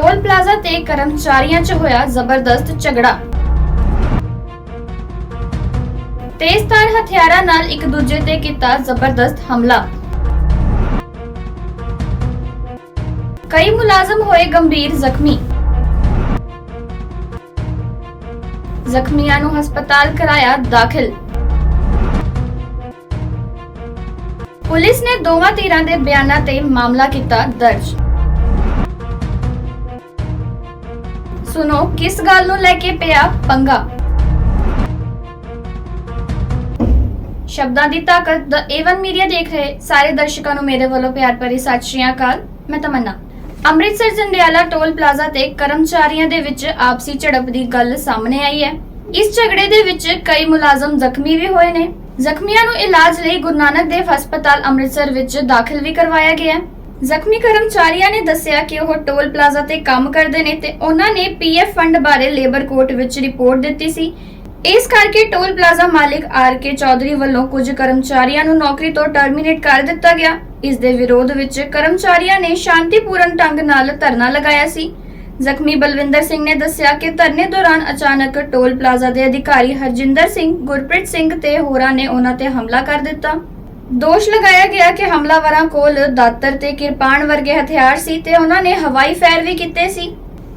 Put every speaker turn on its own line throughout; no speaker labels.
Toll plaza ਤੇ ਕਰਮਚਾਰੀਆਂ 'ਚ ਹੋਇਆ ਜ਼ਬਰਦਸਤ ਝਗੜਾ। ਤੇਜ਼ਧਾਰ ਹਥਿਆਰਾਂ ਨਾਲ ਇੱਕ ਦੂਜੇ ਤੇ ਕੀਤਾ ਜ਼ਬਰਦਸਤ ਹਮਲਾ। ਕਈ ਮੁਲਾਜ਼ਮ ਹੋਏ ਗੰਭੀਰ ਜ਼ਖਮੀ। ਜ਼ਖਮੀਆਂ ਨੂੰ ਹਸਪਤਾਲ ਕਰਾਇਆ ਦਾਖਲ। ਪੁਲਿਸ ਨੇ ਦੋਵਾਂ ਧਿਰਾਂ ਦੇ ਬਿਆਨਾਂ ਤੇ ਮਾਮਲਾ ਕੀਤਾ ਦਰਜ। ਸੁਣੋ, ਕਿਸ ਗੱਲ ਨੂੰ ਲੈ ਕੇ ਪਿਆ ਪੰਗਾ? ਸ਼ਬਦਾਂ ਦੀ ਤਾਕਤ ਦ ਏਵਨ ਮੀਡੀਆ ਦੇਖ ਰਹੇ ਸਾਰੇ ਦਰਸ਼ਕਾਂ ਨੂੰ ਮੇਰੇ ਵੱਲੋਂ ਪਿਆਰ ਭਰੀ ਸਤਿ ਸ਼੍ਰੀ ਅਕਾਲ, ਮੈਂ ਤਮੰਨਾ। ਅੰਮ੍ਰਿਤਸਰ ਜੰਡਿਆਲਾ ਟੋਲ ਪਲਾਜ਼ਾ ਤੇ ਕਰਮਚਾਰੀਆਂ ਦੇ ਵਿੱਚ ਆਪਸੀ ਝੜਪ ਦੀ ਗੱਲ ਸਾਹਮਣੇ ਆਈ ਹੈ। ਇਸ ਝਗੜੇ ਦੇ ਵਿੱਚ ਕਈ ਮੁਲਾਜ਼ਮ ਜ਼ਖਮੀ ਵੀ ਹੋਏ ਨੇ। ਜ਼ਖਮੀਆਂ ਨੂੰ ਇਲਾਜ ਲਈ ਗੁਰੂ ਨਾਨਕ ਦੇਵ ਹਸਪਤਾਲ ਅੰਮ੍ਰਿਤਸਰ ਵਿੱਚ ਦਾਖਲ ਵੀ ਕਰਵਾਇਆ ਗਿਆ ਹੈ। ਜ਼ਖਮੀ ਕਰਮਚਾਰੀਆਂ ਨੇ ਦੱਸਿਆ ਕਿ ਉਹ ਟੋਲ ਪਲਾਜ਼ਾ ਤੇ ਕੰਮ ਕਰਦੇ ਨੇ ਤੇ ਉਹਨਾਂ ਨੇ ਪੀਐਫ ਫੰਡ ਬਾਰੇ ਲੇਬਰ ਕੋਰਟ ਵਿੱਚ ਰਿਪੋਰਟ ਦਿੱਤੀ ਸੀ। ਇਸ ਕਰਕੇ ਟੋਲ ਪਲਾਜ਼ਾ ਮਾਲਿਕ ਆਰ ਕੇ ਚੌਧਰੀ ਵੱਲੋਂ ਕੁਝ ਕਰਮਚਾਰੀਆਂ ਨੂੰ ਨੌਕਰੀ ਤੋਂ ਟਰਮੀਨੇਟ ਕਰ ਦਿੱਤਾ ਗਿਆ। ਇਸ ਦੇ ਵਿਰੋਧ ਵਿੱਚ ਕਰਮਚਾਰੀਆਂ ਨੇ ਸ਼ਾਂਤੀਪੂਰਨ ਢੰਗ ਨਾਲ ਧਰਨਾ ਲਗਾਇਆ ਸੀ। ਜ਼ਖਮੀ ਬਲਵਿੰਦਰ ਸਿੰਘ ਨੇ ਦੱਸਿਆ ਕਿ ਧਰਨੇ ਦੌਰਾਨ ਅਚਾਨਕ ਟੋਲ ਪਲਾਜ਼ਾ ਦੇ ਅਧਿਕਾਰੀ ਹਰਜਿੰਦਰ ਸਿੰਘ, ਗੁਰਪ੍ਰੀਤ ਸਿੰਘ ਤੇ ਹੋਰਾਂ ਨੇ ਉਹਨਾਂ ਤੇ ਹਮਲਾ ਕਰ ਦਿੱਤਾ। ਦੋਸ਼ ਲਗਾਇਆ ਗਿਆ ਕਿ ਹਮਲਾਵਰਾਂ ਕੋਲ ਦਾਤਰ ਤੇ ਕਿਰਪਾਨ ਵਰਗੇ ਹਥਿਆਰ ਸੀ ਤੇ ਉਹਨਾਂ ਨੇ ਹਵਾਈ ਫਾਇਰ ਵੀ ਕੀਤੇ ਸੀ।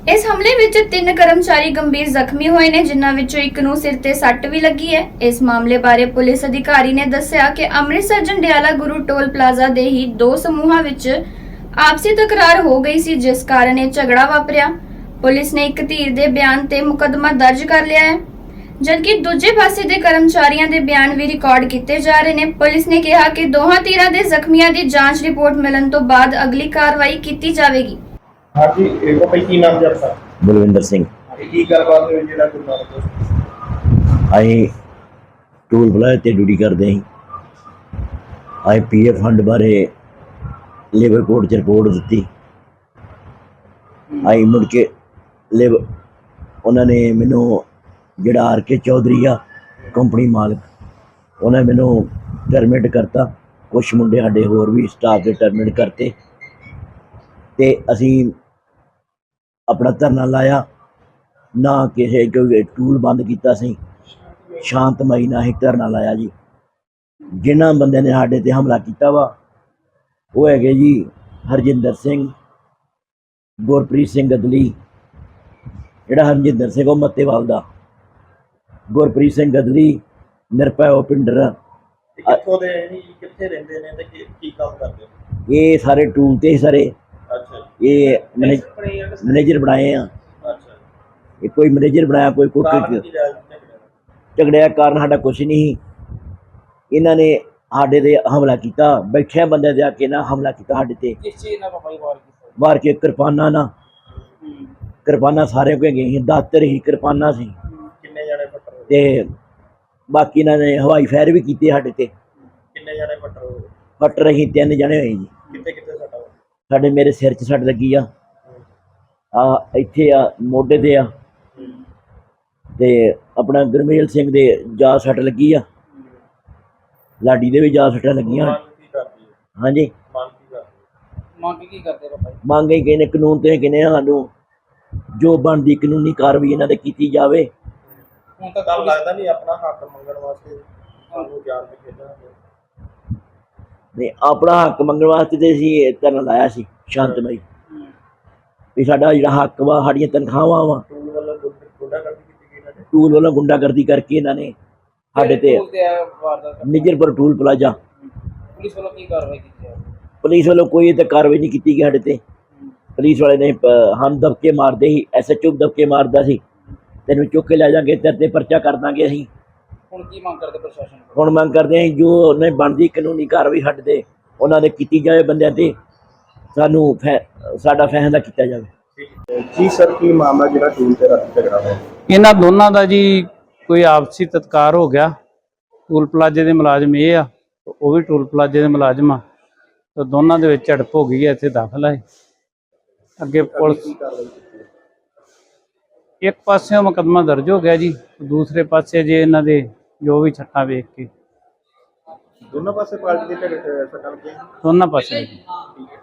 ਇਸ ਹਮਲੇ ਵਿੱਚ ਤਿੰਨ ਕਰਮਚਾਰੀ ਗੰਭੀਰ ਜ਼ਖਮੀ ਹੋਏ ਨੇ, ਜਿਨ੍ਹਾਂ ਵਿੱਚੋਂ ਇੱਕ ਨੂੰ ਸਿਰ ਤੇ ਸੱਟ ਵੀ ਲੱਗੀ ਹੈ। ਇਸ ਮਾਮਲੇ ਬਾਰੇ ਪੁਲਿਸ ਅਧਿਕਾਰੀ ਨੇ ਦੱਸਿਆ ਕਿ ਅੰਮ੍ਰਿਤਸਰ ਜੰਡਿਆਲਾ ਗੁਰੂ ਟੋਲ ਪਲਾਜ਼ਾ ਦੇ ਹੀ ਦੋ ਸਮੂਹਾਂ ਵਿੱਚ ਆਪਸੀ ਤਕਰਾਰ ਹੋ ਗਈ ਸੀ, ਜਿਸ ਕਾਰਨ ਇਹ ਝਗੜਾ ਵਾਪਰਿਆ। ਪੁਲਿਸ ਨੇ ਇੱਕ ਧੀਰ ਦੇ ਬਿਆਨ ਤੇ ਮੁਕੱਦਮਾ ਦਰਜ ਕਰ ਲਿਆ ਹੈ। ਜਦਕਿ ਦੂਜੇ ਪਾਸੇ ਦੇ ਕਰਮਚਾਰੀਆਂ ਦੇ ਬਿਆਨ ਵੀ ਰਿਕਾਰਡ ਕੀਤੇ ਜਾ ਰਹੇ ਨੇ ਪੁਲਿਸ ਨੇ ਕਿਹਾ ਕਿ ਦੋਹਾਂ ਧਿਰਾਂ ਦੇ ਜ਼ਖਮੀਆਂ ਦੀ ਜਾਂਚ ਰਿਪੋਰਟ ਮਿਲਣ ਤੋਂ ਬਾਅਦ ਅਗਲੀ ਕਾਰਵਾਈ ਕੀਤੀ ਜਾਵੇਗੀ।
ਹਾਂਜੀ ਇਹ ਕੋ ਭਾਈ ਕੀ ਨਾਮ ਜੀ ਆਪਣਾ
ਬਲਵਿੰਦਰ ਸਿੰਘ।
ਤੇ ਕੀ ਗੱਲਬਾਤ ਹੋਈ ਜਿਹੜਾ ਗੁਰੂ ਨਾਨਕ ਦੇਵ
ਅਸੀਂ ਟੂਲ ਪਲਾਜ਼ਾ ਤੇ ਡਿਊਟੀ ਕਰਦੇ ਸੀ। ਅਸੀਂ ਪੀਐਫ ਫੰਡ ਬਾਰੇ ਲੇਬਰ ਕੋਰਟ 'ਚ ਰਿਪੋਰਟ ਦਿੱਤੀ। ਅਸੀਂ ਮੁੜ ਕੇ ਲੇਬਰ ਉਹਨਾਂ ਨੇ ਮੈਨੂੰ ਜਿਹੜਾ ਆਰ ਕੇ ਚੌਧਰੀ ਆ ਕੰਪਨੀ ਮਾਲਕ, ਉਹਨੇ ਮੈਨੂੰ ਟਰਮੀਨੇਟ ਕਰਤਾ। ਕੁਝ ਮੁੰਡੇ ਸਾਡੇ ਹੋਰ ਵੀ ਸਟਾਫ ਦੇ ਟਰਮੀਨੇਟ ਕਰਤੇ। ਤੇ ਅਸੀਂ ਆਪਣਾ ਧਰਨਾ ਲਾਇਆ। ਨਾ ਕਿਸੇ ਕੋਈ ਟੂਲ ਬੰਦ ਕੀਤਾ ਸੀ। ਸ਼ਾਂਤਮਈ ਨਾਲ ਹੀ ਧਰਨਾ ਲਾਇਆ ਜੀ। ਜਿਨ੍ਹਾਂ ਬੰਦਿਆਂ ਨੇ ਸਾਡੇ ਤੇ ਹਮਲਾ ਕੀਤਾ ਵਾ, ਉਹ ਹੈਗੇ ਜੀ ਹਰਜਿੰਦਰ ਸਿੰਘ, ਗੁਰਪ੍ਰੀਤ ਸਿੰਘ ਗਦਲੀ। ਜਿਹੜਾ ਹਰਜਿੰਦਰ ਸਿੰਘ ਉਹ ਮੱਤੇਵਾਲ ਦਾ। ਗੁਰਪ੍ਰੀਤ ਸਿੰਘ ਗਦਲੀ ਨਿਰਪੈ ਉਪਿੰਦਰ
ਤੇ ਕਿੱਥੋਂ ਦੇ ਨੇ ਜੀ? ਕਿੱਥੇ ਰਹਿੰਦੇ ਨੇ ਤੇ ਕੀ ਕੀ ਕੰਮ ਕਰਦੇ ਨੇ?
ਇਹ ਸਾਰੇ ਟੂਲ ਤੇ ਸਾਰੇ।
ਅੱਛਾ ਜੀ।
ਇਹ ਮੈਨੇਜਰ ਬਣਾਏ ਆ।
ਅੱਛਾ
ਇਹ ਕੋਈ ਮੈਨੇਜਰ ਬਣਾਇਆ ਕੋਈ
ਕਾਰਨ
ਕੋਈ
ਕੀ ਰਾਜਨੀਤਿਕ
ਝਗੜਿਆ ਕਾਰਨ ਸਾਡਾ ਕੁਝ ਨਹੀਂ ਇਹਨਾਂ ਨੇ ਸਾਡੇ ਤੇ ਹਮਲਾ ਕੀਤਾ। ਬੈਠਿਆ ਬੰਦੇ ਦੇ ਆ ਕੇ ਨਾ ਹਮਲਾ ਕੀਤਾ ਸਾਡੇ ਤੇ।
ਕਿਸ ਚੀਜ਼ ਨਾਲ ਭਾਈ ਵਾਰ ਕੀਤਾ?
ਮਾਰ ਕੇ ਕਿਰਪਾਨਾਂ ਨਾ ਕਿਰਪਾਨਾਂ ਸਾਰੇ ਕੋਲ ਗਈ ਦਾਤਰ ਹੀ ਕਿਰਪਾਨਾਂ ਸੀ
ਕਿੰਨੇ ਜਣੇ ਫੱਟਰ ਹੋਏ
ਤੇ ਬਾਕੀ ਇਹਨਾਂ ਨੇ ਹਵਾਈ ਫਾਇਰ ਵੀ ਕੀਤੇ ਸਾਡੇ ਤੇ।
ਕਿੰਨੇ ਜਣੇ ਫੱਟਰ ਹੋਏ?
ਫਟ ਰਹੀ ਤਿੰਨ ਜਣੇ ਹੋਏ ਜੀ।
ਕਿੱਥੇ ਕਿੱਥੇ ਸੱਟਾ
ਸਾਡੇ ਮੇਰੇ ਸਿਰ 'ਚ ਸੱਟ ਲੱਗੀ ਆ। ਆ ਇੱਥੇ ਆ ਮੋਢੇ ਤੇ ਆ। ਤੇ ਆਪਣਾ ਗੁਰਮੇਲ ਸਿੰਘ ਦੇ ਜਾ ਸੱਟ ਲੱਗੀ ਆ। ਲਾਡੀ ਦੇ ਵੀ ਜਾ ਸੱਟਾਂ ਲੱਗੀਆਂ।
ਮੰਗ ਕੀ ਕਰਦੀ ਹੈ?
ਹਾਂਜੀ।
ਮੰਗ ਕੀ ਕਰਦੀ ਹੈ?
ਮੰਗ ਕੀ ਕਰਦੇ ਬਾਬਾ ਜੀ
ਮੰਗ ਹੀ ਕਹਿੰਦੇ ਕਾਨੂੰਨ ਤੇ ਕਹਿੰਦੇ ਸਾਨੂੰ ਜੋ ਬਣਦੀ ਕਾਨੂੰਨੀ ਕਾਰਵਾਈ ਇਹਨਾਂ ਤੇ ਕੀਤੀ ਜਾਵੇ
ਹੁਣ ਤੱਕ
ਤੁਹਾਨੂੰ ਲੱਗਦਾ ਨਹੀਂ ਆਪਣਾ ਹੱਕ ਮੰਗਣ ਵਾਸਤੇ ਸਾਨੂੰ ਜਾਣ ਤੇ ਖੇਡਾਂਗੇ।
ਤੇ ਆਪਣਾ ਹੱਕ ਮੰਗਣ ਵਾਸਤੇ ਤੇ ਅਸੀਂ ਇਹ ਧਰਨਾ ਲਾਇਆ ਸੀ ਸ਼ਾਂਤਮਈ ਵੀ ਸਾਡਾ ਜਿਹੜਾ ਹੱਕ ਵਾ ਸਾਡੀਆਂ ਤਨਖਾਹਾਂ ਵਾ।
ਟੂਲ ਵੱਲੋਂ ਗੁੰਡਾ ਗੁੰਡਾਗਰਦੀ ਕੀਤੀ ਗਈ ਇਹਨਾਂ ਨੇ।
ਟੂਲ ਵੱਲੋਂ ਗੁੰਡਾਗਰਦੀ ਕਰਕੇ ਇਹਨਾਂ ਨੇ ਸਾਡੇ ਤੇ
ਤੇ
ਨਿਜਰਪੁਰ ਟੂਲ ਪਲਾਜ਼ਾ।
ਪੁਲਿਸ ਵੱਲੋਂ ਕੀ ਕਾਰਵਾਈ ਕੀਤੀ ਜਾ
ਪੁਲਿਸ ਵੱਲੋਂ ਕੋਈ ਤੇ ਕਾਰਵਾਈ ਨਹੀਂ ਕੀਤੀ ਗਈ ਸਾਡੇ ਤੇ। ਪੁਲਿਸ ਵਾਲੇ ਨੇ ਹਮ ਦਬਕੇ ਮਾਰਦੇ ਸੀ ਐਸਐਚਓ ਦਬਕੇ ਮਾਰਦਾ ਸੀ। ਤੈਨੂੰ ਚੁੱਕ ਕੇ ਲੈ ਜਾਾਂਗੇ ਤੇਰੇ ਤੇ ਪਰਚਾ ਕਰ ਦਾਂਗੇ ਅਸੀਂ।
ਹੁਣ ਕੀ ਮੰਗ ਕਰਦੇ ਪ੍ਰਸ਼ਾਸਨ ਕੋਲ
ਹੁਣ ਮੰਗ ਕਰਦੇ ਹਾਂ ਜੋ ਉਹਨੇ ਬਣਦੀ ਕਾਨੂੰਨੀ ਕਾਰਵਾਈ ਸਾਡੇ ਤੇ ਉਹਨਾਂ ਦੇ ਕੀਤੀ ਜਾਵੇ ਬੰਦਿਆਂ ਤੇ ਸਾਨੂੰ ਸਾਡਾ ਫੈਸਲਾ ਕੀਤਾ ਜਾਵੇ।
ਜੀ ਸਰ ਕੀ ਮਾਮਲਾ ਜਿਹੜਾ ਟੂਲ ਤੇ ਰਾਤੀ ਝਗੜਾ ਹੋਇਆ?
ਇਹਨਾਂ ਦੋਨਾਂ ਦਾ ਜੀ ਕੋਈ ਆਪਸੀ ਤਤਕਾਰ ਹੋ ਗਿਆ। ਟੂਲ ਪਲਾਜ਼ੇ ਦੇ ਮੁਲਾਜ਼ਮ ਇਹ ਆ ਉਹ ਵੀ ਟੂਲ ਪਲਾਜ਼ੇ ਦੇ ਮੁਲਾਜ਼ਮ ਆ। ਤੇ ਦੋਨਾਂ ਦੇ ਵਿੱਚ ਝੜਪ ਹੋ ਗਈ ਹੈ ਇੱਥੇ ਦਾਖਲ ਹੈ ਅੱਗੇ ਪੁਲਿਸ ਇੱਕ ਪਾਸੇ ਮੁਕੱਦਮਾ ਦਰਜ ਹੋ ਗਿਆ ਜੀ ਦੂਸਰੇ ਪਾਸੇ ਜੇ ਇਹਨਾਂ ਦੇ ਜੋ ਵੀ ਛੱਟਾਂ ਵੇਖ ਕੇ।
ਦੋਨੋਂ ਪਾਸੇ ਪਾਰਟੀ ਦੇ ਝਗੜੇ ਸੱਟਾਂ ਲੱਗੀਆਂ
ਦੋਨਾਂ ਪਾਸੇ।
ਠੀਕ ਹੈ।